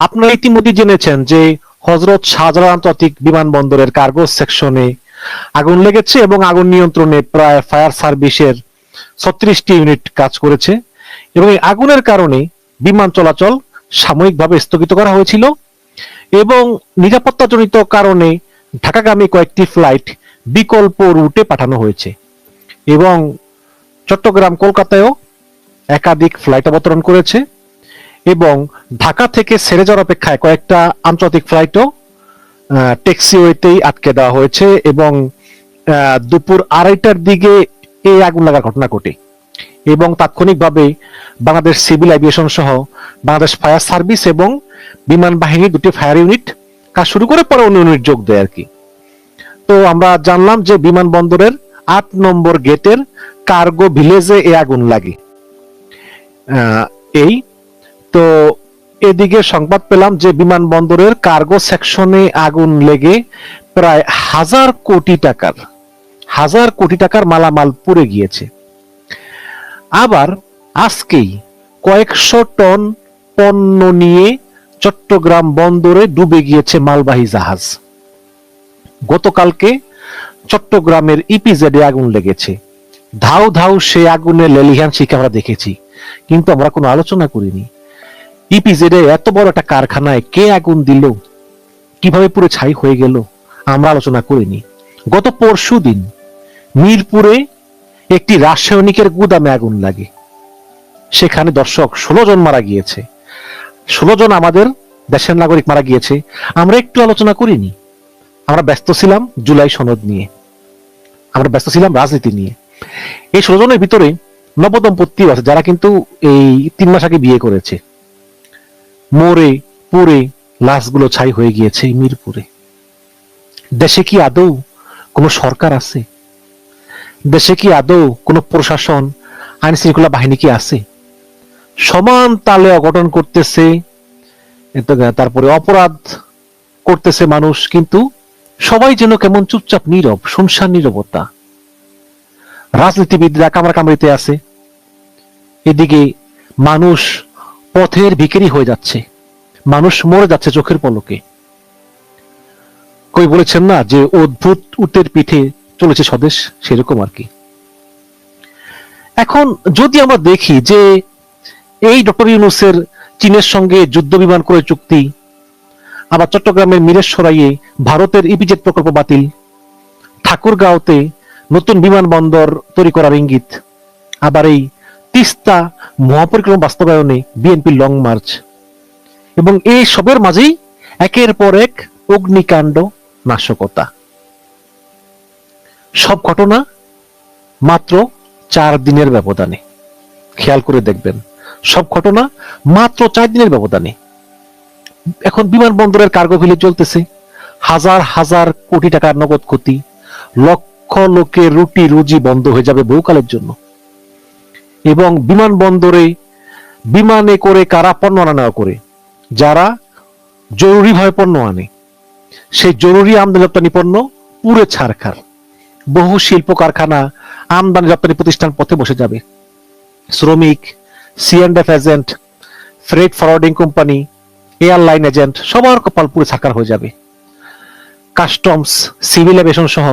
আপনারা ইতিমধ্যে জেনেছেন যে হজরত শাহজালাল আন্তর্জাতিক বিমানবন্দরের কার্গো সেকশনে আগুন লেগেছে এবং আগুন নিয়ন্ত্রণে প্রায় ফায়ার সার্ভিসের ছত্রিশটি ইউনিট কাজ করেছে এবং এই আগুনের কারণে বিমান চলাচল সাময়িকভাবে স্থগিত করা হয়েছিল এবং নিরাপত্তাজনিত কারণে ঢাকাগামী কয়েকটি ফ্লাইট বিকল্প রুটে পাঠানো হয়েছে এবং চট্টগ্রাম কলকাতায়ও একাধিক ফ্লাইট অবতরণ করেছে। এবং ঢাকা থেকে ছেড়ে যাওয়ার অপেক্ষায় কয়েকটা আন্তর্জাতিক ফ্লাইটও ট্যাক্সিওয়েতেই আটকে দেওয়া হয়েছে এবং দুপুর আড়াইটার দিকে এই আগুন লাগার ঘটনা ঘটে। এবং তাৎক্ষণিকভাবে বাংলাদেশ সিভিল এভিয়েশন সহ বাংলাদেশ ফায়ার সার্ভিস এবং বিমান বাহিনীর দুটি ফায়ার ইউনিট কাজ শুরু করে পরে অন্য ইউনিট যোগ দেয় আর কি তো আমরা জানলাম যে বিমানবন্দরের আট নম্বর গেটের কার্গো ভিলেজে এই আগুন লাগে। এই তো এদিকে সংবাদ পেলাম যে বিমানবন্দরের কার্গো সেকশনে আগুন লেগে প্রায় হাজার কোটি টাকার, হাজার কোটি টাকার মালামাল পুড়ে গিয়েছে। আবার আজকেই কয়েকশো টন পণ্য নিয়ে চট্টগ্রাম বন্দরে ডুবে গিয়েছে মালবাহী জাহাজ। গতকালকে চট্টগ্রামের ইপিজেডে আগুন লেগেছে। ধাউ ধাউ সে আগুনে লেলিহান শিখে আমরা দেখেছি, কিন্তু আমরা কোনো আলোচনা করিনি। ইপিজেডে এত বড় একটা কারখানায় কে আগুন দিল? কীভাবে পুরো ছাই হয়ে গেল? আমরা আলোচনা করিনি। গত পরশু দিন মিরপুরে একটি রাসায়নিকের গুদামে আগুন লাগে। সেখানে দর্শক ষোলো জন মারা গিয়েছে। ষোলো জন আমাদের দেশের নাগরিক মারা গিয়েছে। আমরা একটু আলোচনা করিনি। আমরা ব্যস্ত ছিলাম জুলাই সনদ নিয়ে। আমরা ব্যস্ত ছিলাম রাজনীতি নিয়ে। এই ষোলো জনের ভিতরে নবদম্পতিও আছে, যারা কিন্তু এই তিন মাস আগে বিয়ে করেছে। মরে, পুরে লাশগুলো ছাই হয়ে গিয়েছে মিরপুরে। দেশে কি আদৌ কোনো সরকার আছে? দেশে কি আদৌ কোনো প্রশাসন, আইন শৃঙ্খলা বাহিনী কি আছে? সমান তালে অঘটন করতেছে তারপরে অপরাধ করতেছে মানুষ, কিন্তু সবাই যেন কেমন চুপচাপ নীরব, শুনশান নীরবতা। রাজনীতিবিদরা কামরা কামড়িতে আছে। এদিকে মানুষ পথের ভিখারি হয়ে যাচ্ছে। মানুষ মরে যাচ্ছে চোখের পলকে। কই বলেছেন না যে অদ্ভুত উটের পিঠে চলেছে স্বদেশ? সেরকম আর কি। এখন যদি আমরা দেখি যে এই ডক্টর ইউনুসের চীনের সঙ্গে যুদ্ধ বিমান করে চুক্তি, আবার চট্টগ্রামের মিরেশ্বরাইয়ে ভারতের ইপিজেট প্রকল্প বাতিল, ঠাকুরগাঁওতে নতুন বিমানবন্দর তৈরি করার ইঙ্গিত, আবার এই তিস্তা মহাপরিক্রমা বাস্তবায়নে বিএনপি লং মার্চ এবং এই সবের মাঝেই একের পর এক অগ্নিকাণ্ড, নাশকতা। সব ঘটনা মাত্র চার দিনের ব্যবধানে। খেয়াল করে দেখবেন, সব ঘটনা মাত্র চার দিনের ব্যবধানে। এখন বিমানবন্দরের কার্গো ভিলেজ চলতেছে। হাজার হাজার কোটি টাকার নগদ ক্ষতি। লক্ষ লোকের রুটি রুজি বন্ধ হয়ে যাবে বহুকালের জন্য। এবং বিমানবন্দরে বিমানে করে কারা পণ্য আনা করে? যারা জরুরিভাবে পণ্য আনে। সেই জরুরি আমদানি রপ্তানি পণ্য পুরে ছাড়খার বহু শিল্প কারখানা আমদানি রপ্তানি প্রতিষ্ঠান পথে বসে যাবে। শ্রমিক CNF agent freight forwarding company airline agent সবার কপাল পুরো ছাকার হয়ে যাবে। কাস্টমস সিভিল এভিয়েশন সহ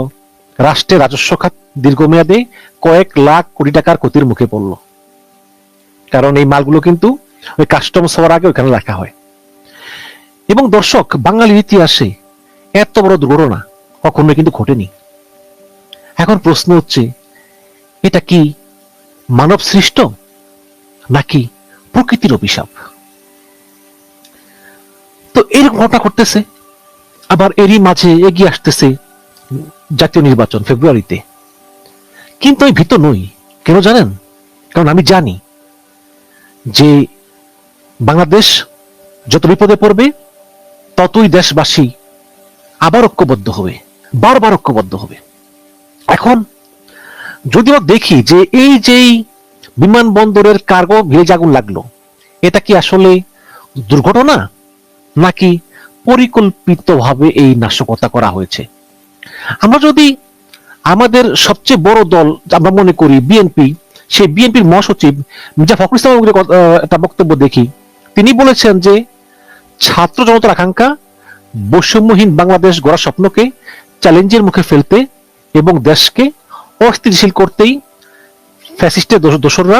রাষ্ট্রের রাজস্ব খাত দীর্ঘমেয়াদে কয়েক লাখ কোটি টাকার ক্ষতির মুখে পড়ল। কারণ এই মালগুলো কিন্তু ওই কাস্টমস হওয়ার আগে ওখানে রাখা হয়। এবং দর্শক, বাঙালির ইতিহাসে এত বড় দুর্ঘটনা কখনো কিন্তু ঘটেনি। এখন প্রশ্ন হচ্ছে, এটা কি মানব সৃষ্ট নাকি প্রকৃতির অভিশাপ? তো এরকম ঘটনা ঘটতেছে, আবার এরই মাঝে এগিয়ে আসতেছে জাতীয় নির্বাচন ফেব্রুয়ারিতে। কিন্তু আমি ভীত নই। কেন জানেন? কারণ আমি জানি যে বাংলাদেশ যত বিপদে পড়বে, ততই দেশবাসী আবার ঐক্যবদ্ধ হবে, বারবার ঐক্যবদ্ধ হবে। এখন যদি আমরা দেখি যে এই যেই বিমানবন্দরের কার্গো ভিলেজ আগুন লাগল, এটা কি আসলে দুর্ঘটনা নাকি পরিকল্পিতভাবে এই নাশকতা করা হয়েছে? আমরা যদি আমাদের সবচেয়ে বড় দল আমরা মনে করি বিএনপি সেই বিএনপির মহাসচিব মির্জা কথা- আহ, একটা বক্তব্য দেখি। তিনি বলেছেন যে ছাত্র জনতার আকাঙ্ক্ষা বৈষম্যহীন বাংলাদেশ গড়ার স্বপ্নকে চ্যালেঞ্জের মুখে ফেলতে এবং দেশকে অস্থিতিশীল করতেই ফ্যাসিস্টের দোস- দোসররা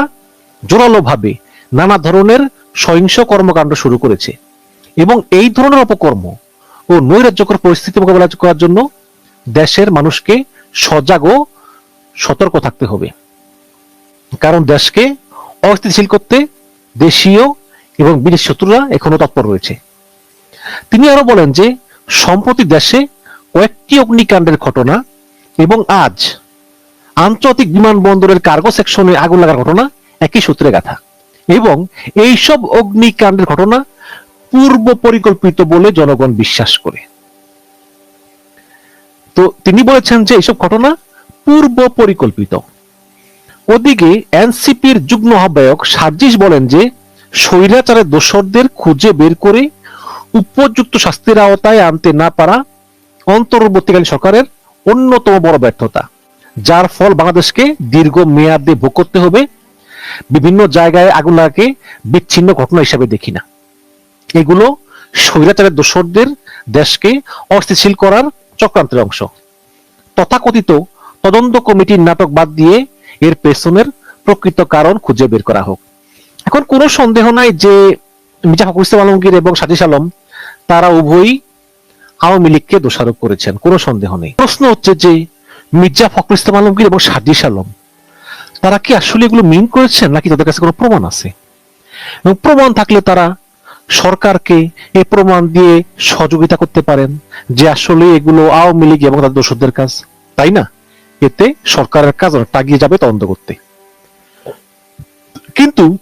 জোরালোভাবে নানা ধরনের সহিংস কর্মকাণ্ড শুরু করেছে এবং এই ধরনের অপকর্ম ও নৈরাজ্যকর পরিস্থিতি মোকাবেলা করার জন্য দেশের মানুষকে সজাগ ও সতর্ক থাকতে হবে। কারণ দেশকে অস্থিতিশীল করতে দেশীয় এবং বিদেশি শত্রুরা এখনও তৎপর রয়েছে। তিনি আরও বলেন যে, সম্প্রতি দেশে কয়েকটি অগ্নিকাণ্ডের ঘটনা এবং আজ আন্তর্জাতিক বিমানবন্দরের কার্গো সেকশনে আগুন লাগার ঘটনা একই সূত্রে গাথা। এবং এইসব অগ্নিকাণ্ডের ঘটনা পূর্ব পরিকল্পিত বলে জনগণ বিশ্বাস করে। তো তিনি বলেছেন যে এইসব ঘটনা পূর্ব পরিকল্পিত। ওদিকে এনসিপির যুগ্ম আহ্বায়ক সার্জিস বলেন যে স্বৈরাচারের দোসরদের খুঁজে বের করে উপযুক্ত শাস্তির আওতায় আনতে না পারা অন্তর্বর্তীকালীন সরকারের অন্যতম বড় ব্যর্থতা, যার ফল বাংলাদেশকে দীর্ঘ মেয়াদে ভোগ করতে হবে। বিভিন্ন জায়গায় আগুন লাগাকে বিচ্ছিন্ন ঘটনা হিসাবে দেখি না। এগুলো স্বৈরাচারের দোষরদের দেশকে অস্থিতিশীল করার চক্রান্তের অংশ। তথাকথিত তদন্ত কমিটির নাটক বাদ দিয়ে এর পেছনের প্রকৃত কারণ খুঁজে বের করা হোক। এখন কোনো সন্দেহ নাই যে মির্জা ফখরুল ইসলাম আলমগীর এবং সাজিস আলম তারা উভয়ই আওয়ামী লীগকে দোষারোপ করেছেন, কোনো সন্দেহ নেই। প্রশ্ন হচ্ছে যে মির্জা ফখরুল ইসলাম আলমগীর এবং সাজিস আলম তারা কি আসলে এগুলো মিন করেছেন নাকি তাদের কাছে কোনো প্রমাণ আছে? এবং প্রমাণ থাকলে তারা সরকারকে এই প্রমাণ দিয়ে সহযোগিতা করতে পারেন যে আসলে এগুলো আওয়ামী লীগ এবং তাদের দোষদের কাজ। তাই না? এতে সরকারের কাজ অনেকটা এগিয়ে যাবে তদন্ত করতে। কিন্তু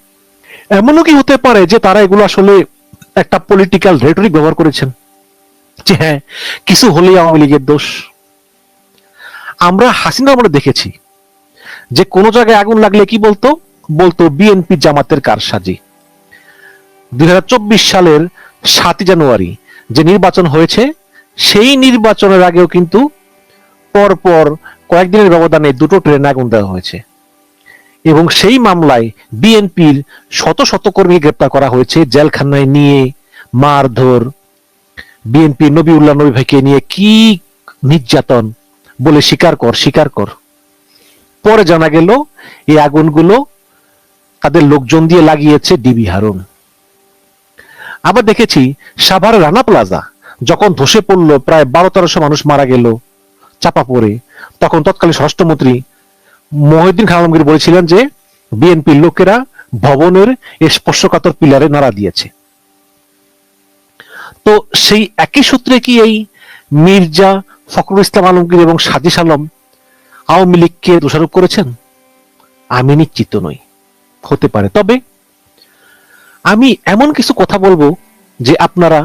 এমনও কি হতে পারে যে তারা এগুলো আসলে একটা পলিটিক্যাল রেটরিক ব্যবহার করেছেন? যে হ্যাঁ কিছু হলেই আওয়ামী লীগের দোষ। আমরা হাসিনা আমরা দেখেছি যে কোনো জায়গায় আগুন লাগলে কি বলতো? বলতো, বিএনপি জামাতের কারসাজি। দুই হাজার চব্বিশ সালের সাতই জানুয়ারি যে নির্বাচন হয়েছে, সেই নির্বাচনের আগেও কিন্তু পরপর কয়েকদিনের ব্যবধানে দুটো ট্রেনে আগুন দেওয়া হয়েছে। এবং সেই মামলায় বিএনপির শত শত কর্মী গ্রেপ্তার করা হয়েছে, জেলখানায় নিয়ে মারধর। বিএনপি নবিউল্লাহ নবী ভাইকে নিয়ে কি নির্যাতন বলে স্বীকার কর স্বীকার কর। পরে জানা গেল, এই আগুনগুলো তাদের লোকজন দিয়ে লাগিয়েছে ডিবি হারুন। আবার দেখেছি সাভার রানা প্লাজা, যখন ধসে পড়ল, প্রায় বারো তেরোশো মানুষ মারা গেল। চাপা পড়ে। তখন তৎকালীন স্বরাষ্ট্রমন্ত্রী মহিউদ্দিন খান আলমগীর বলেছিলেন যে, বিএনপির লোকেরা ভবনের স্পর্শকাতর পিলারে নাড়া দিয়েছে। তো সেই একই সূত্রে কি এই মির্জা ফখরুল ইসলাম আলমগীর এবং সাজিস আলম আওয়ামী লীগকে দোষারোপ করেছেন? আমি নিশ্চিত নই। হতে পারে। তবে আমি এমন কিছু কথা বলব যে আপনারা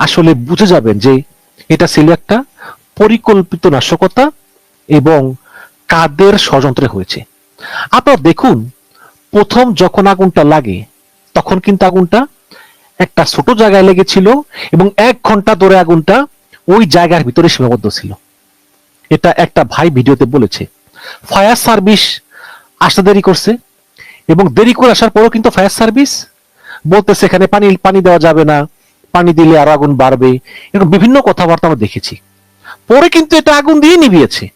আসলে বুঝে যাবেন যে এটা ছিল একটা পরিকল্পিত নাশকতা এবং কাদের ষড়যন্ত্রে হয়েছে। আপনারা দেখুন, প্রথম যখন আগুনটা লাগে, তখন কিন্তু আগুনটা একটা ছোট জায়গায় লেগেছিল এবং এক ঘণ্টা ধরে আগুনটা ওই জায়গার ভিতরে সীমাবদ্ধ ছিল। এটা একটা ভাই ভিডিওতে বলেছে, ফায়ার সার্ভিস আসতে দেরি করছে। এবং দেরি করে আসার পরও কিন্তু ফায়ার সার্ভিস বলতেছে এখানে পানি পানি দেওয়া যাবে না, পানি দিলে আরও আগুন বাড়বে, এরকম বিভিন্ন কথাবার্তা আমরা দেখেছি। পরে কিন্তু এটা আগুন দিয়ে নিভিয়েছে।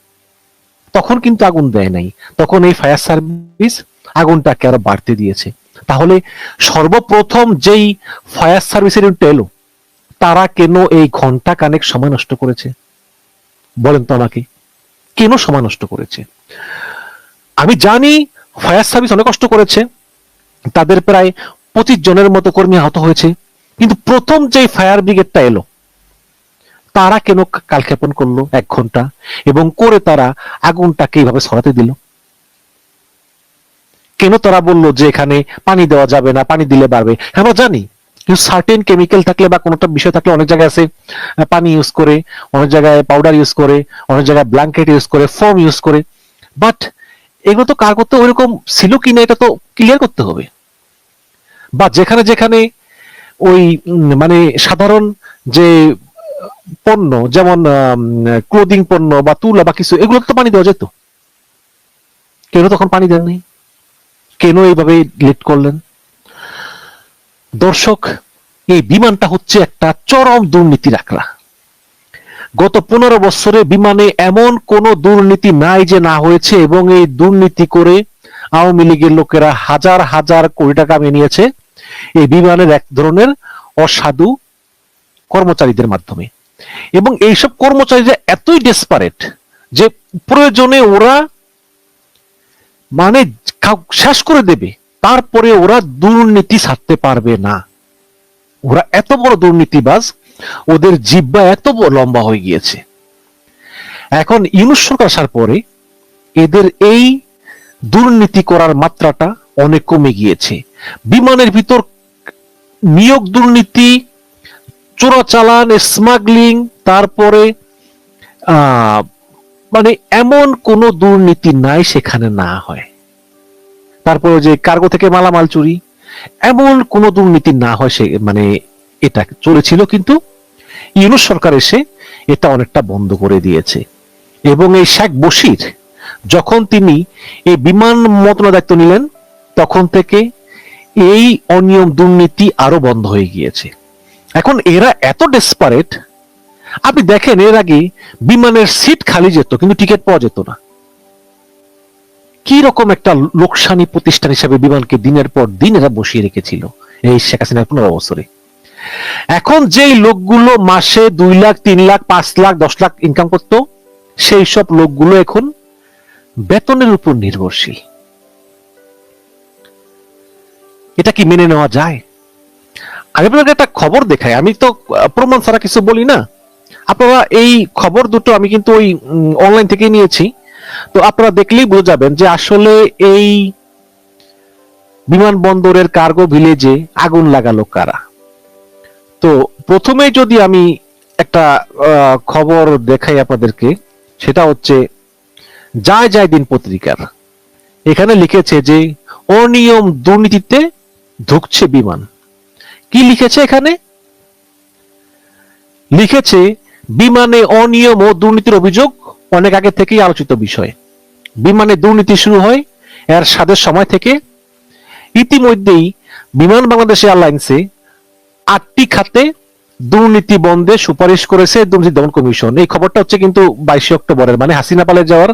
তখন কিন্তু আগুন দেয় নাই। তখন এই ফায়ার সার্ভিস আগুনটাকে আরও বাড়তে দিয়েছে। তাহলে সর্বপ্রথম যেই ফায়ার সার্ভিসের ইউনিট এলো, তারা কেন এই ঘণ্টা কানেক সময় নষ্ট করেছে? বলেন তো আমাকে। কেন সময় নষ্ট করেছে? আমি জানি ফায়ার সার্ভিস অনেক কষ্ট করেছে। তাদের প্রায় পঁচিশ জনের মতো কর্মী আহত হয়েছে। কিন্তু প্রথম যে ফায়ার ব্রিগেডটা এলো, তারা কেন কালক্ষেপণ করল এক ঘণ্টা? এবং করে তারা আগুনটাকে এইভাবে ছড়াতে দিল? কেন তারা বলল যে এখানে পানি দেওয়া যাবে না, পানি দিলে বাড়বে? আমরা জানি, কিন্তু সার্টেন কেমিক্যাল থাকলে বা কোনোটা বিষয় থাকলে অনেক জায়গায় আছে পানি ইউজ করে, অনেক জায়গায় পাউডার ইউজ করে, অনেক জায়গায় ব্ল্যাঙ্কেট ইউজ করে ফোম ইউজ করে। বাট এগুলো তো কার করতে ওইরকম ছিল কিনা এটা তো ক্লিয়ার করতে হবে। বা যেখানে যেখানে ওই মানে সাধারণ যে পণ্য, যেমন ক্লোদিং পণ্য বা তুলা বা কিছু, এগুলো তো পানি দেওয়া যেত। কেন তখন পানি দেন নাই? কেন এইভাবে লেট করলেন? দর্শক, এই বিমানটা হচ্ছে একটা চরম দুর্নীতির আখড়া। গত পনেরো বছরে বিমানে এমন কোন দুর্নীতি নাই যে না হয়েছে এবং এই দুর্নীতি করে আওয়ামী লীগের লোকেরা হাজার হাজার কোটি টাকা নিয়েছে এই বিমানের এক ধরনের অসাধু কর্মচারীদের মাধ্যমে। এবং এইসব কর্মচারীরা এতই ডেসপারেট যে প্রয়োজনে ওরা মানে শেষ করে দেবে, তারপরে ওরা দুর্নীতি ছাড়তে পারবে না। ওরা এত বড় দুর্নীতিবাজ ওদের জিব্বা এত লম্বা হয়ে গিয়েছে। এখন ইউনুস সরকার আসার পরে এদের এই দুর্নীতি করার মাত্রাটা অনেক কমে গিয়েছে। বিমানের ভিতর নিয়োগ দুর্নীতি, চোরাচালান, স্মাগলিং, তারপরে মানে এমন কোন দুর্নীতি নাই সেখানে না হয়। তারপরে যে কার্গো থেকে মালামাল চুরি, এমন কোন দুর্নীতি না হয় সে মানে এটা চলেছিল, কিন্তু ইউনুস সরকার এসে এটা অনেকটা বন্ধ করে দিয়েছে। এবং এই শেখ বশির যখন তিনি এই বিমান মন্ত্রণালয় দায়িত্ব নিলেন, তখন থেকে এই অনিয়ম দুর্নীতি আরও বন্ধ হয়ে গিয়েছে। এখন এরা এত ডেসপারেট আপনি দেখেন এর আগে বিমানের সিট খালি যেত, কিন্তু টিকিট পাওয়া যেত না। কি রকম একটা লোকসানি প্রতিষ্ঠান হিসেবে বিমানকে দিনের পর দিন এরা বসিয়ে রেখেছিল এই শেখ হাসিনার পনেরো বছরে। এখন যেই লোকগুলো মাসে দুই লাখ, তিন লাখ, পাঁচ লাখ, দশ লাখ ইনকাম করতো, সেই সব লোকগুলো এখন বেতনের উপর নির্ভরশীল। এটা কি মেনে নেওয়া যায়? আমি আপনাকে একটা খবর দেখাই। আমি তো প্রমাণ ছাড়া কিছু বলি না। আপনারা এই খবর দুটো আমি কিন্তু ওই অনলাইন থেকে নিয়েছি। তো আপনারা দেখলেই বুঝে যাবেন যে আসলে এই বিমানবন্দরের কার্গো ভিলেজে আগুন লাগালো কারা? তো প্রথমে যদি আমি একটা খবর দেখাই আপনাদেরকে, সেটা হচ্ছে যায় যায় দিন পত্রিকার। এখানে লিখেছে যে, অনিয়ম দুর্নীতিতে ঢুকছে বিমান। কি লিখেছে এখানে? লিখেছে, বিমানে অনিয়ম ও দুর্নীতির অভিযোগ অনেক আগে থেকেই আলোচিত বিষয়। বিমানে দুর্নীতি শুরু হয় এর স্বাদের সময় থেকে। ইতিমধ্যেই বিমান বাংলাদেশ এয়ারলাইন্সে আটটি খাতে দুর্নীতি বন্ধে সুপারিশ করেছে দুর্নীতি দমন কমিশন। এই খবরটা হচ্ছে কিন্তু বাইশে অক্টোবরের মানে হাসিনা পালে যাওয়ার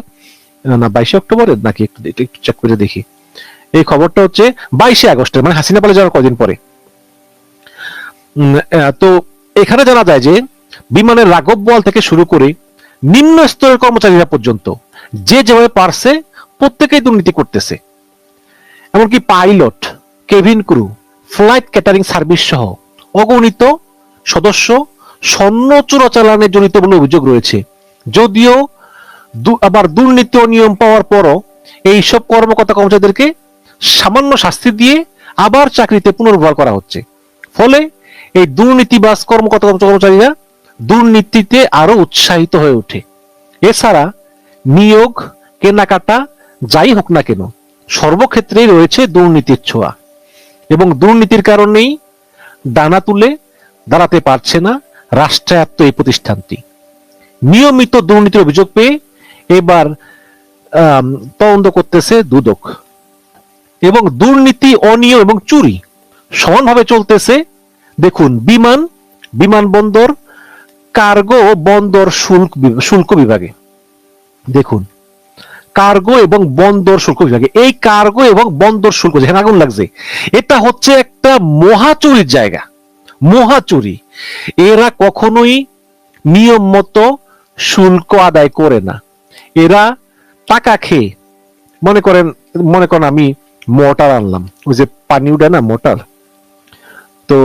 না, বাইশে অক্টোবরের নাকি একটু একটু চেক করে দেখি। এই খবরটা হচ্ছে বাইশে আগস্টের মানে হাসিনা পালে যাওয়ার কদিন পরে। তো এখানে জানা যায় যে বিমানের রাঘব বল থেকে শুরু করে নিম্ন স্তরের কর্মচারীরা পর্যন্ত যে যেভাবে পারছে প্রত্যেকেই দুর্নীতি করতেছে। এমনকি pilot cabin crew flight catering service সহ অগণিত সদস্য স্বর্ণ চোরাচালানে জড়িত বলে অভিযোগ রয়েছে। যদিও আবার দুর্নীতি ও নিয়ম পাওয়ার পরও এই সব কর্মকর্তা কর্মচারীদেরকে সামান্য শাস্তি দিয়ে আবার চাকরিতে পুনর্বহাল করা হচ্ছে। ফলে এই দুর্নীতিবাস কর্মকর্তা কর্মচারীরা দুর্নীতিতে আরও উৎসাহিত হয়ে ওঠে। এছাড়া নিয়োগ, কেনাকাটা, যাই হোক না কেন, সর্বক্ষেত্রেই রয়েছে দুর্নীতির ছোঁয়া। এবং দুর্নীতির কারণেই দানা তুলে দাঁড়াতে পারছে না রাষ্ট্রায়ত্ত এই প্রতিষ্ঠানটি। নিয়মিত দুর্নীতির অভিযোগ পেয়ে এবার তদন্ত করতেছে দুদক। এবং দুর্নীতি, অনিয়ম এবং চুরি সমানভাবে চলতেছে। দেখুন, বিমান, বিমানবন্দর, কার্গো বন্দর শুল্ক শুল্ক বিভাগে। দেখুন কার্গো এবং বন্দর শুল্ক বিভাগে। এই কার্গো এবং বন্দর শুল্ক, যেখানে আগুন লাগছে, এটা হচ্ছে একটা মহাচুরির জায়গা। মহাচুরি। এরা কখনোই নিয়ম মতো শুল্ক আদায় করে না। এরা টাকা খেয়ে, মনে করেন মনে করেন আমি মোটর আনলাম। ওই যে পানি উঠে না মোটর তো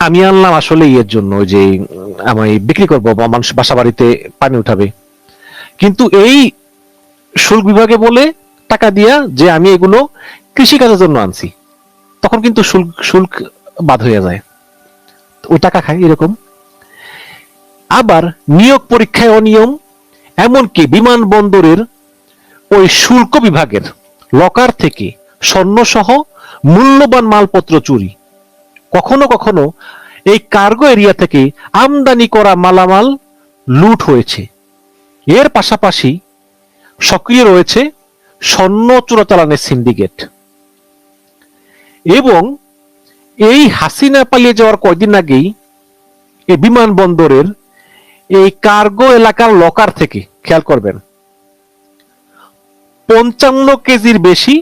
আমি আনলাম আসলে ইয়ের জন্য, ওই যে আমি বিক্রি করব মানুষ বাসা বাড়িতে পানি উঠাবে। কিন্তু এই শুল্ক বিভাগে বলে টাকা দিয়া যে আমি এগুলো কৃষি কাজের জন্য আনছি, তখন কিন্তু শুল্ক শুল্ক বাদ হয়ে যায়। ওই টাকা খায় এরকম। আবার নিয়োগ পরীক্ষায় অনিয়ম, এমনকি বিমানবন্দরের ওই শুল্ক বিভাগের লকার থেকে স্বর্ণসহ মূল্যবান মালপত্র চুরি। কখনো কখনো এই কার্গো এরিয়া থেকে আমদানি করা মালামাল লুট হয়েছে। এর পাশাপাশি সক্রিয় রয়েছে স্বর্ণ চোরাচালানের সিন্ডিকেট এবং এই হাসিনা পালিয়ে যাওয়ার কয়দিন আগেই এই বিমানবন্দরের এই কার্গো এলাকার লকার থেকে, খেয়াল করবেন, পঞ্চান্ন কেজির বেশি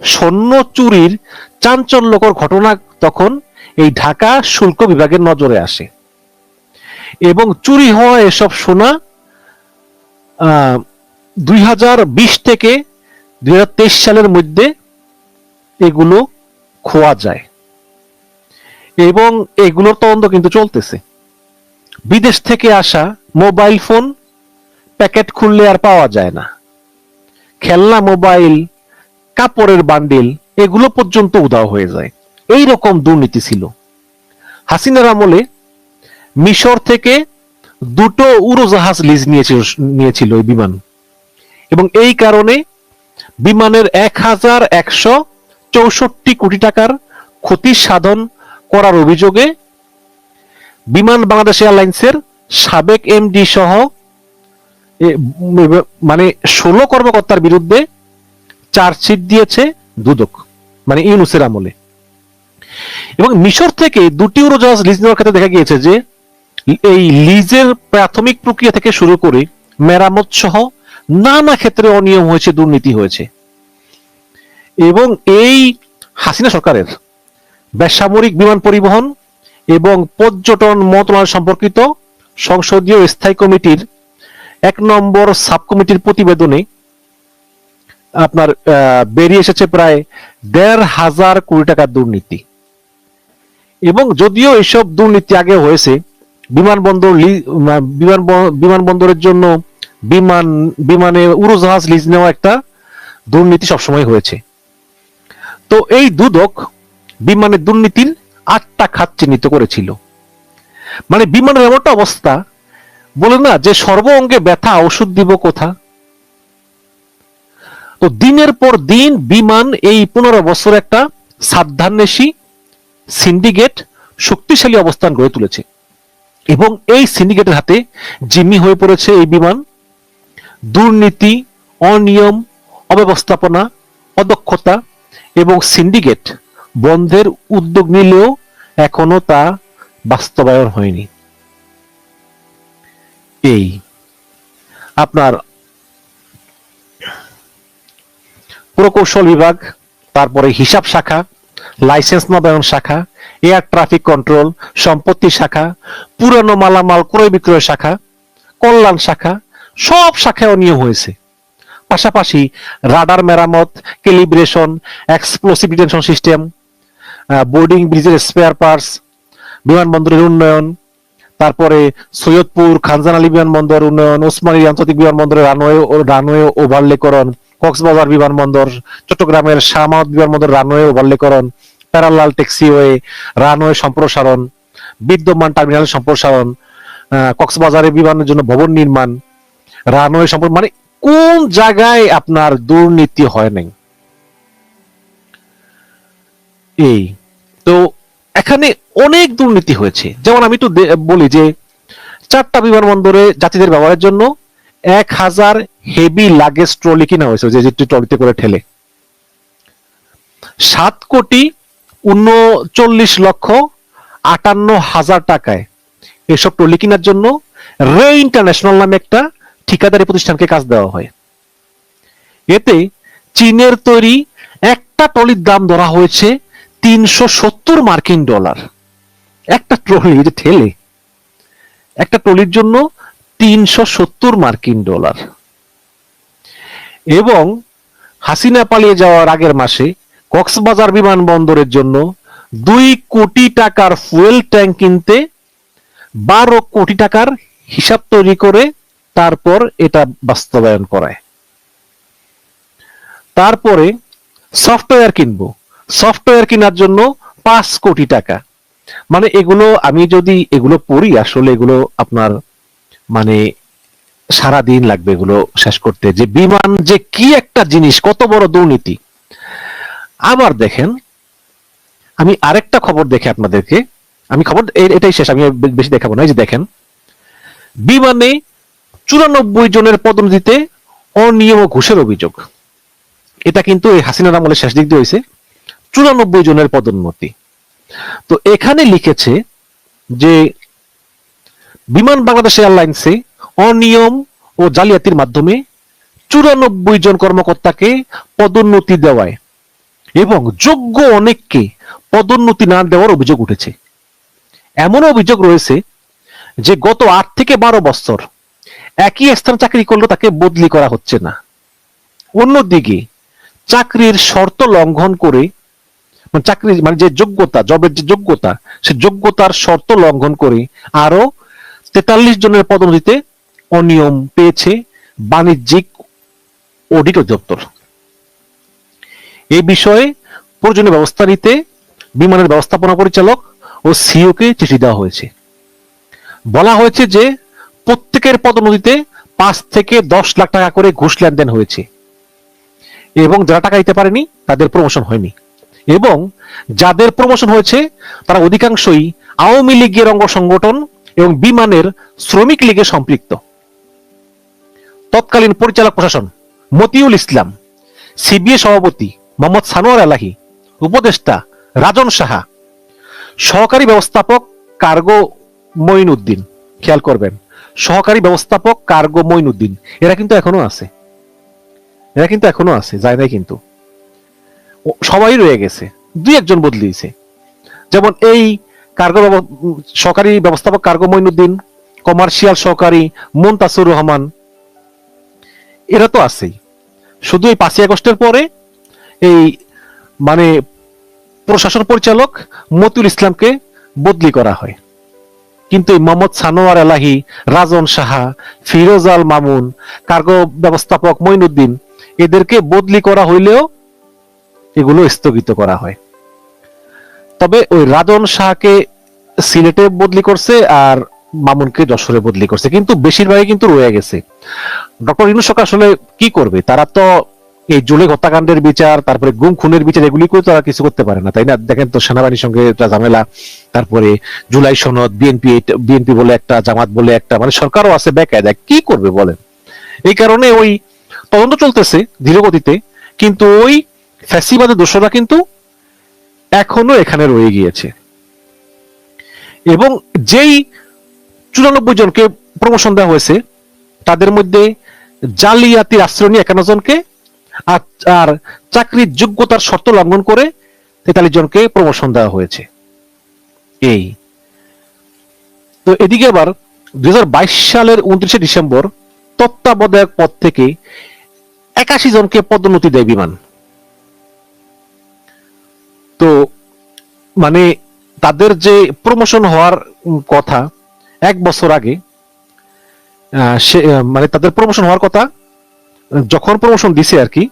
স্বর্ণ চুরির চাঞ্চল্যকর ঘটনা তখন এই ঢাকা শুল্ক বিভাগের নজরে আসে। এবং চুরি হওয়া এসব সোনা দুই হাজার বিশ থেকে দুই হাজার তেইশ সালের মধ্যে এগুলো খোয়া যায়। এবং এগুলোর তদন্ত কিন্তু চলতেছে। বিদেশ থেকে আসা মোবাইল ফোন প্যাকেট খুললে আর পাওয়া যায় না। খেলনা, মোবাইল, কাপড়ের বান্ডিল, এগুলো পর্যন্ত উধাও হয়ে যায়। এই রকম দুর্নীতি ছিল। হাসিনার আমলে মিশর থেকে দুটো উড়োজাহাজ লিজ নিয়েছিল নিয়েছিল ওই বিমান। এবং এই কারণে বিমানের এক হাজার একশো চৌষট্টি কোটি টাকার ক্ষতি সাধন করার অভিযোগে বিমান বাংলাদেশ এয়ারলাইন্সের সাবেক এমডি সহ মানে ষোলো কর্মকর্তার বিরুদ্ধে চার্জশিট দিয়েছে দুদক মানে ইউনুসের আমলে। এবং মিশর থেকে দুটি উড়োজাহাজ লিজ নেওয়ার ক্ষেত্রে দেখা গিয়েছে যে, এই লিজের প্রাথমিক প্রক্রিয়া থেকে শুরু করে মেরামত সহ নানা ক্ষেত্রে অনিয়ম হয়েছে, দুর্নীতি হয়েছে। এবং এই হাসিনা সরকারের বেসামরিক বিমান পরিবহন এবং পর্যটন মন্ত্রণালয় সম্পর্কিত সংসদীয় স্থায়ী কমিটির এক নম্বর সাব কমিটির প্রতিবেদনে আপনার বেরিয়ে এসেছে প্রায় দেড় হাজার কোটি টাকার দুর্নীতি। এবং যদিও এইসব দুর্নীতি আগে হয়েছে, বিমানবন্দর বিমান, বিমানবন্দরের জন্য বিমান, বিমানে উড়োজাহাজ লিজ নেওয়া একটা দুর্নীতি সবসময় হয়েছে। তো এই দুদক বিমানের দুর্নীতির আটটা খাত চিহ্নিত করেছিল। মানে বিমানের এমনটা অবস্থা, বলে না যে সর্ব অঙ্গে ব্যথা, ওষুধ দিব কোথা? তো দিনের পর দিন বিমান এই পনেরো বছর একটা সাবধানেশী সিন্ডিকেট শক্তিশালী অবস্থান গড়ে তুলেছে। এবং এই সিন্ডিকেটের হাতে জিম্মি হয়ে পড়েছে এই বিমান। দুর্নীতি, অনিয়ম, অব্যবস্থাপনা, অদক্ষতা এবং সিন্ডিকেট বন্ধের উদ্যোগ নিলেও এখনও তা বাস্তবায়ন হয়নি। এই আপনার প্রকৌশল বিভাগ, তারপরে হিসাব শাখা, লাইসেন্স নবায়ন শাখা, এয়ার ট্রাফিক কন্ট্রোল, সম্পত্তি শাখা, পুরানো মালামাল ক্রয় বিক্রয় শাখা, কল্যাণ শাখা সব শাখায় অনিয়ম হয়েছে। পাশাপাশি রাডার মেরামত calibration explosive detention system boarding ব্রিজের স্পেয়ার পার্টস বিমানবন্দরের উন্নয়ন তারপরে সৈয়দপুর খানজান আলী বিমানবন্দর উন্নয়ন ওসমানী আন্তর্জাতিক বিমানবন্দরের রানওয়ে রানওয়ে ওভারলেকরণ কক্সবাজার বিমানবন্দর চট্টগ্রামের শাহমাদ বিমানবন্দর রানওয়ে ওভারলেকরণ প্যারালাল ট্যাক্সিওয়ে রানওয়ে সম্প্রসারণ বিদ্যমান টার্মিনাল সম্প্রসারণ আহ, কক্সবাজারের বিমানের জন্য ভবন নির্মাণ রানওয়ে সম্পর্ক মানে কোন জায়গায় আপনার দুর্নীতি হয় নাই? এই, তো এখানে অনেক দুর্নীতি হয়েছে। যেমন আমি একটু বলি যে, চারটা বিমানবন্দরে যাত্রীদের ব্যবহারের জন্য এক হাজার হেভি লাগেজ ট্রলি কিনা হয়েছে, যে যেটি ট্রলিতে করে ঠেলে। সাত কোটি উনচল্লিশ লক্ষ আটান্ন হাজার টাকায় এসব ট্রলি কেনার জন্য রে ইন্টারন্যাশনাল নামে একটা ঠিকাদারি প্রতিষ্ঠানকে কাজ দেওয়া হয়। এতে চীনের তৈরি একটা ট্রলির দাম ধরা হয়েছে তিনশো সত্তর মার্কিন ডলার। একটা ট্রলি যে ঠেলে। একটা ট্রলির জন্য তিনশো সত্তর মার্কিন ডলার। এবং হাসিনা পালিয়ে যাওয়ার আগের মাসে কক্সবাজার বিমানবন্দরের জন্য দুই কোটি টাকার ফুয়েল ট্যাঙ্ক কিনতে বারো কোটি টাকার হিসাব তৈরি করে তারপর এটা বাস্তবায়ন করায়। তারপরে সফটওয়্যার কিনবো। সফটওয়্যার কেনার জন্য পাঁচ কোটি টাকা। মানে এগুলো আমি যদি এগুলো পড়ি, আসলে এগুলো আপনার মানে সারা দিন লাগবে এগুলো শেষ করতে। যে বিমান, যে কি একটা জিনিস, কত বড় দুর্নীতি। আবার দেখেন, আমি আরেকটা খবর দেখে আপনাদেরকে। আমি খবর এটাই শেষ, আমি বেশি দেখাবো না। যে দেখেন, বিমানে চুরানব্বই জনের পদোন্নতিতে অনিয়ম ও ঘুষের অভিযোগ। এটা কিন্তু এই হাসিনার আমলের শেষ দিক দিয়ে হয়েছে চুরানব্বই জনের পদোন্নতি। তো এখানে লিখেছে যে বিমান বাংলাদেশ এয়ারলাইন্সে অনিয়ম ও জালিয়াতির মাধ্যমে চুরানব্বই জন কর্মকর্তাকে পদোন্নতি দেওয়ায় এবং যোগ্য অনেককে পদোন্নতি না দেওয়ার অভিযোগ উঠেছে। এমন অভিযোগ রয়েছে যে গত আট থেকে বারো বছর একই স্থান চাকরি করলেও তাকে বদলি করা হচ্ছে না। অন্যদিকে, চাকরির শর্ত লঙ্ঘন করে মানে চাকরি মানে যে যোগ্যতা, জবের যে যোগ্যতা, সে যোগ্যতার শর্ত লঙ্ঘন করে আরও তেতাল্লিশ জনের পদোন্নতিতে অনিয়ম পেয়েছে বাণিজ্যিক অডিট অধিদপ্তর। এই বিষয়ে প্রয়োজনীয় ব্যবস্থা নিতে বিমানের ব্যবস্থাপনা পরিচালক ও সিওকে চিঠি দেওয়া হয়েছে। বলা হয়েছে যে প্রত্যেকের পদোন্নতিতে পাঁচ থেকে দশ লাখ টাকা করে ঘুষ লেনদেন হয়েছে। এবং যারা টাকা দিতে পারেনি, তাদের প্রমোশন হয়নি। এবং যাদের প্রমোশন হয়েছে, তারা অধিকাংশই আওয়ামী লীগের অঙ্গ সংগঠন এবং বিমানের শ্রমিক লীগে সম্পৃক্ত। তৎকালীন পরিচালক প্রশাসন মতিউল ইসলাম, সিবিএ সভাপতি মোহাম্মদ সানোয়ার আলাহি, উপদেষ্টা রাজন সাহা, সহকারী ব্যবস্থাপক কার্গো মঈনুদ্দিন। খেয়াল করবেন সহকারী ব্যবস্থাপক কার্গো মঈনুদ্দিন এরা কিন্তু এখনও আছে। এরা কিন্তু এখনও আছে, যায় নাই কিন্তু। সবাই রয়ে গেছে। দুই একজন বদলিয়েছে। যেমন এই কার্গো সহকারী ব্যবস্থাপক কার্গো মঈনুদ্দিন কমার্শিয়াল সহকারী মুনতাসুর রহমান, এরা তো আছেই। শুধু এই পাঁচই আগস্টের পরে এই মানে প্রশাসন পরিচালক মতিউল ইসলামকে বদলি করা হয়। কিন্তু এই মোহাম্মদ সানোয়ার এলাহি রাজন সাহা, ফিরোজ আল মামুন, কার্গো ব্যবস্থাপক মঈনুদ্দিন, এদেরকে বদলি করা হইলেও এগুলো স্থগিত করা হয়। তবে ওই রাজন শাহকে সিলেটে বদলি করছে আর মামুনকে যশোরে বদলি করছে। কিন্তু বেশিরভাগই কিন্তু রয়ে গেছে। ডক্টর ইনু সরকার আসলে কি করবে? তারা তো এই জুলে হত্যাকাণ্ডের বিচার, তারপরে গুম, খুনের বিচার এগুলি করে তারা কিছু করতে পারে না, তাই না? দেখেন তো সেনাবাহিনীর সঙ্গে ঝামেলা তারপরে জুলাই সনদ, বিএনপি বিএনপি বলে একটা, জামাত বলে একটা মানে সরকারও আছে বেকায়দা কি করবে বলেন? এই কারণে ওই তদন্ত চলতেছে ধীরগতিতে, কিন্তু ওই ফ্যাসিবাদের দোষরা কিন্তু এখনও এখানে রয়ে গিয়েছে। এবং যেই চুরানব্বই জনকে প্রমোশন দেওয়া হয়েছে, তাদের মধ্যে জালিয়াতির আশ্রয় নিয়ে একান্ন জনকে, আর আর চাকরির যোগ্যতার শর্ত লঙ্ঘন করে তেতাল্লিশ জনকে প্রমোশন দেওয়া হয়েছে। এই। তো এদিকে আবার দুই সালের উনত্রিশে ডিসেম্বর তত্ত্বাবধায়ক পদ থেকে একাশি জনকে পদোন্নতি দেয় বিমান। তো মানে তাদের যে প্রমোশন হওয়ার কথা এক বছর আগে সে মানে তাদের প্রমোশন হওয়ার কথা, যখন প্রমোশন দিছে আর কি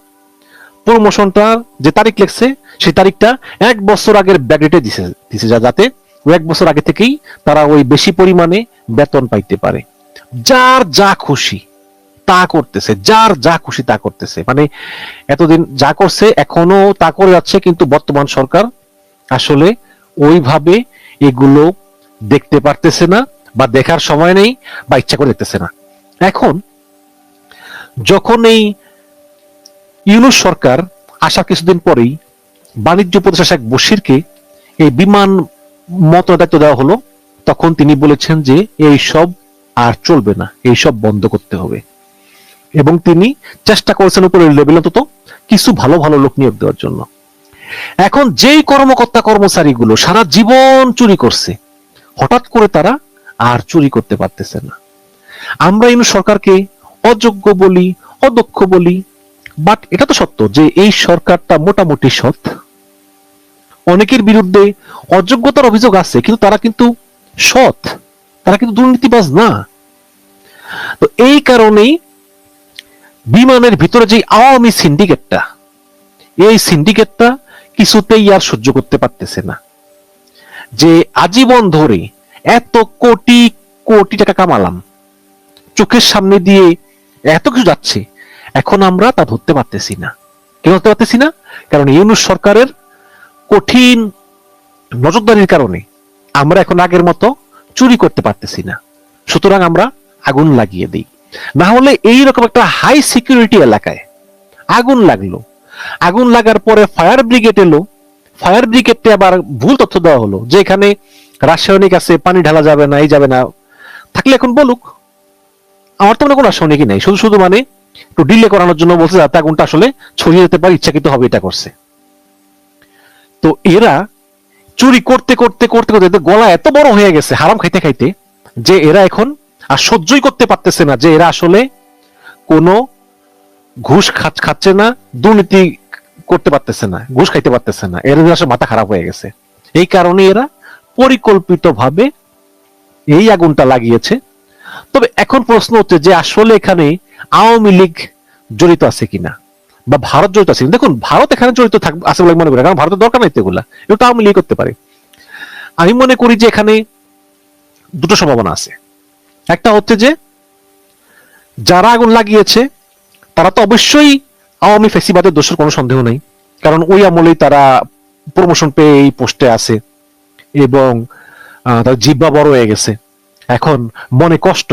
প্রমোশনটা যে তারিখ লেখছে, সেই তারিখটা এক বছর আগের ব্যাগেটে দিছে দিছে যাতে এক বছর আগে থেকেই তারা ওই বেশি পরিমাণে বেতন পাইতে পারে। যার যা খুশি তা করতেছে, যার যা খুশি তা করতেছে। মানে এতদিন যা করছে, এখনও তা করে যাচ্ছে, কিন্তু বর্তমান সরকার আসলে ওইভাবে এগুলো দেখতে পারতেছে না বা দেখার সময় নেই বা ইচ্ছা করে দেখতেছে না। এখন যখন এই ইউনুস সরকার আসার কিছুদিন পরেই বাণিজ্য উপদেষ্টা শেখ বশিরকে এই বিমান মত দায়িত্ব দেওয়া হলো, তখন তিনি বলেছেন যে এই সব আর চলবে না, এই সব বন্ধ করতে হবে। এবং তিনি চেষ্টা করেছেন উপরের লেভেল অন্তত কিছু ভালো ভালো লোক নিয়োগ দেওয়ার জন্য। এখন যেই কর্মকর্তা কর্মচারীগুলো সারা জীবন চুরি করছে, হঠাৎ করে তারা আর চুরি করতে পারতেছে না। আমরা ইনু সরকারকে অযোগ্য বলি, অদক্ষ বলি বাট এটা তো সত্য যে এই সরকারটা মোটামুটি সৎ। অনেকের বিরুদ্ধে অযোগ্যতার অভিযোগ আছে, কিন্তু তারা কিন্তু সৎ। তারা কিন্তু দুর্নীতিবাজ না। তো এই কারণেই বিমানের ভিতরে যে আওয়ামী সিন্ডিকেটটা, এই সিন্ডিকেটটা কিছুতেই আর সহ্য করতে পারতেছে না। যে আজীবন ধরে এত কোটি কোটি টাকা কামালাম, চোখের সামনে দিয়ে এত কিছু যাচ্ছে, এখন আমরা তা ধরতে পারতেছি না। কেন ধরতে পারতেছি না? কারণ ইউনুস সরকারের কঠিন নজরদারির কারণে আমরা এখন আগের মতো চুরি করতে পারতেছি না। সুতরাং আমরা আগুন লাগিয়ে দিই। না হলে এইরকম একটা হাই সিকিউরিটি এলাকায় আগুন লাগল। আগুন লাগার পরে ফায়ার ব্রিগেড এলো। ফায়ার ব্রিগেডকে আবার ভুল তথ্য দেওয়া হলো যে এখানে রাসায়নিক আছে, পানি ঢালা যাবে না, এই যাবে না। থাকলে এখন বলুক, আমার তো মনে কোনো রাসায়নিকই নাই। শুধু শুধু মানে একটু ডিলে করানোর জন্য বলছে যাতে আগুনটা আসলে ছড়িয়ে যেতে পারে, ইচ্ছাকৃত হবে এটা করছে। তো এরা চুরি করতে করতে করতে করতে গলা এত বড় হয়ে গেছে, হারাম খাইতে খাইতে, যে এরা এখন আর সহ্যই করতে পারতেছে না যে এরা আসলে কোনো ঘুষ খাচ- খাচ্ছে না, দুর্নীতি করতে পারতেছে না, ঘুষ খাইতে পারতেছে না। এরা আসলে মাথা খারাপ হয়ে গেছে। এই কারণে এরা পরিকল্পিতভাবে এই আগুনটা লাগিয়েছে। তবে এখন প্রশ্ন হচ্ছে যে আসলে এখানে আওয়ামী লীগ জড়িত আছে কিনা? বা ভারত জড়িত আছে। দেখুন, ভারত এখানে জড়িত থাকবে আছে বলে মনে করি কারণ ভারতের দরকার নাই এগুলা। এটা আওয়ামী লীগ করতে পারে। আমি মনে করি যে এখানে দুটো সম্ভাবনা আছে। একটা হচ্ছে যে, যারা আগুন লাগিয়েছে, তারা তো অবশ্যই আওয়ামী ফেসিবাদের দোষের কোনো সন্দেহ নেই। কারণ ওই আমলেই তারা প্রমোশন পেয়ে এই পোস্টে আছে এবং তার জিব্বা বড় হয়ে গেছে। এখন মনে কষ্ট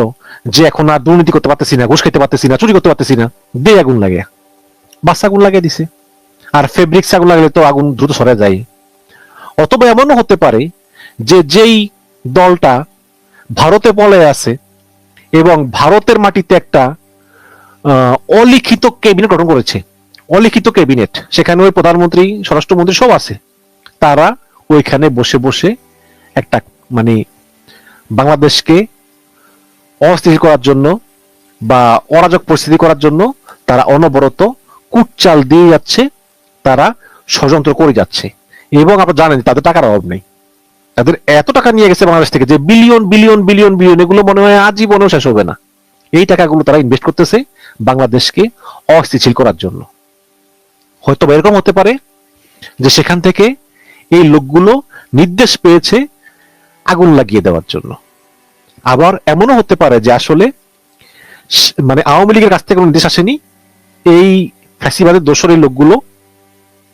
যে এখন আর দুর্নীতি করতে পারতেছি না, ঘুষ খেতে পারতেছি না, চুরি করতে পারতেছি না দে আগুন লাগে। বাস লাগিয়ে দিছে। আর ফেব্রিক্স আগুন লাগলে তো আগুন দ্রুত সরে যায়। অথবা এমনও হতে পারে যে যেই দলটা ভারতে পলে আছে এবং ভারতের মাটিতে একটা অলিখিত ক্যাবিনেট গঠন করেছে। অলিখিত ক্যাবিনেট। সেখানে ওই প্রধানমন্ত্রী, স্বরাষ্ট্রমন্ত্রী সব আছে। তারা ওইখানে বসে বসে একটা মানে বাংলাদেশকে অস্থির করার জন্য বা অরাজক পরিস্থিতি করার জন্য তারা অনবরত কুটচাল দিয়ে যাচ্ছে, তারা ষড়যন্ত্র করে যাচ্ছে। এবং আপনারা জানেন তাদের টাকার অভাব নেই। তাদের এত টাকা নিয়ে গেছে বাংলাদেশ থেকে যে বিলিয়ন বিলিয়ন বিলিয়ন বিলিয়ন, এগুলো মনে হয় আজীবনেও শেষ হবে না। এই টাকাগুলো তারা ইনভেস্ট করতেছে বাংলাদেশকে অস্থিতিশীল করার জন্য। হয়তো এরকম হতে পারে যে সেখান থেকে এই লোকগুলো নির্দেশ পেয়েছে আগুন লাগিয়ে দেওয়ার জন্য। আবার এমনও হতে পারে যে আসলে মানে আওয়ামী লীগের কাছ থেকে কোনো নির্দেশ আসেনি। এই ফ্যাসিবাদের দোষর লোকগুলো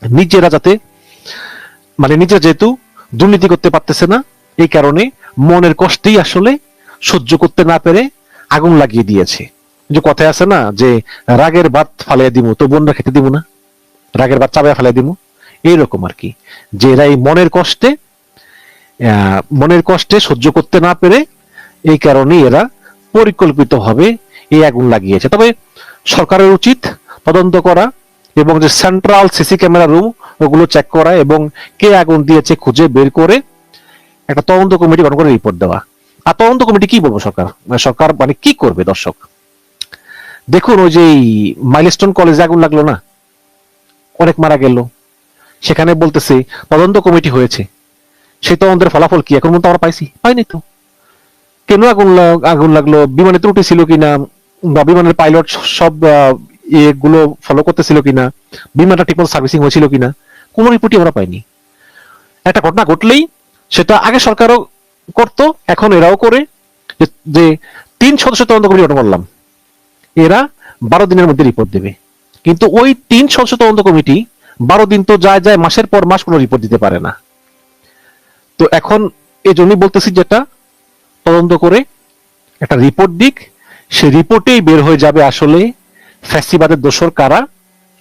নিজেরা যাতে মানে নিজেরা যেহেতু দুর্নীতি করতে পারতেছে না, এই কারণে মনের কষ্টেই আসলে সহ্য করতে না পেরে আগুন লাগিয়ে দিয়েছে। যে কথায় আছে না যে, রাগের ভাত ফালিয়ে দিমু, তো বোনরা খেতে দিব না। রাগের ভাত চাবায় ফালিয়ে দিমু। এইরকম আর কি। যে এরা এই মনের কষ্টে মনের কষ্টে সহ্য করতে না পেরে এই কারণে এরা পরিকল্পিতভাবে এই আগুন লাগিয়েছে। তবে সরকারের উচিত তদন্ত করা এবং যে সেন্ট্রাল সিসি ক্যামেরা রুম ওগুলো চেক করা এবং কে আগুন দিয়েছে খুঁজে বের করে একটা তদন্ত কমিটি গঠন করে রিপোর্ট দেওয়া। আর তদন্ত কমিটি কি বলব সরকার? মানে সরকার মানে কি করবে দর্শক? দেখুন ওই যে মাইলস্টোন কলেজে আগুন লাগল না? অনেক মারা গেল। সেখানে বলতেছে, তদন্ত কমিটি হয়েছে। সেই তদন্তের ফলাফল কি? এখন পর্যন্ত আমরা পাইছি। পাইনি তো। কেন আগুন আগুন লাগল? বিমানে ত্রুটি ছিল কিনা? বা বিমানের পাইলট সব এগুলো ফলো করতেছিল কিনা, বিমানটা ঠিকমতো সার্ভিসিং হয়েছিল কিনা, কোনো রিপোর্টই আমরা পাইনি। একটা ঘটনা ঘটলেই সেটা আগে সরকারও করতো, এখন এরাও করে। যে- তিন সদস্য তদন্ত কমিটি গঠন করলাম, এরা বারো দিনের মধ্যে রিপোর্ট দেবে। কিন্তু ওই তিন সদস্য তদন্ত কমিটি বারো দিন তো যায় যায় মাসের পর মাস কোনো রিপোর্ট দিতে পারে না। তো এখন এই জন্যই বলতেছি যেটা, তদন্ত করে একটা রিপোর্ট দিক। সে রিপোর্টেই বের হয়ে যাবে আসলে ফ্যাসিবাদের দোষর কারা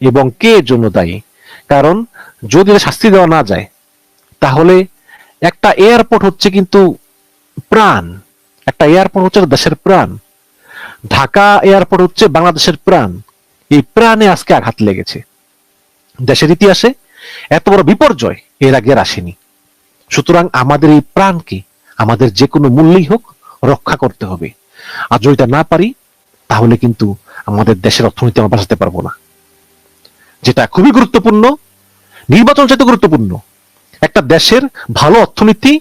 এবং কে এর জন্য দায়ী? কারণ যদি শাস্তি দেওয়া না যায়, তাহলে একটা এয়ারপোর্ট হচ্ছে কিন্তু প্রাণ। একটা এয়ারপোর্ট হচ্ছে দেশের প্রাণ। ঢাকা এয়ারপোর্ট হচ্ছে বাংলাদেশের প্রাণ। এই প্রাণে আজকে আঘাত লেগেছে। দেশের ইতিহাসে এত বড় বিপর্যয় এর আগে আসেনি। সুতরাং আমাদের এই প্রাণকে আমাদের যে কোনো মূল্যেই হোক রক্ষা করতে হবে। আর যদি তা না পারি, তাহলে কিন্তু আমাদের দেশের অর্থনীতি আমরা বাঁচাতে পারব না। যেটা খুবই গুরুত্বপূর্ণ, নির্বাচন চাইতে গুরুত্বপূর্ণ। একটা দেশের ভালো অর্থনীতি,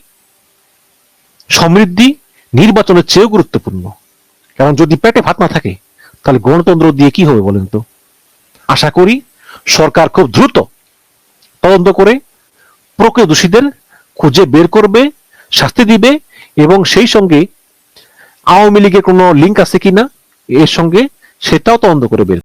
সমৃদ্ধি নির্বাচনের চেয়েও গুরুত্বপূর্ণ। কারণ যদি পেটে ভাত না থাকে, তাহলে গণতন্ত্র দিয়ে কি হবে বলেন তো? আশা করি সরকার খুব দ্রুত তদন্ত করে প্রকৃত দোষীদের খুঁজে বের করবে, শাস্তি দিবে এবং সেই সঙ্গে আওয়ামী লীগের কোনো লিঙ্ক আছে কিনা, এর সঙ্গে সেটাও তদন্ত করে বের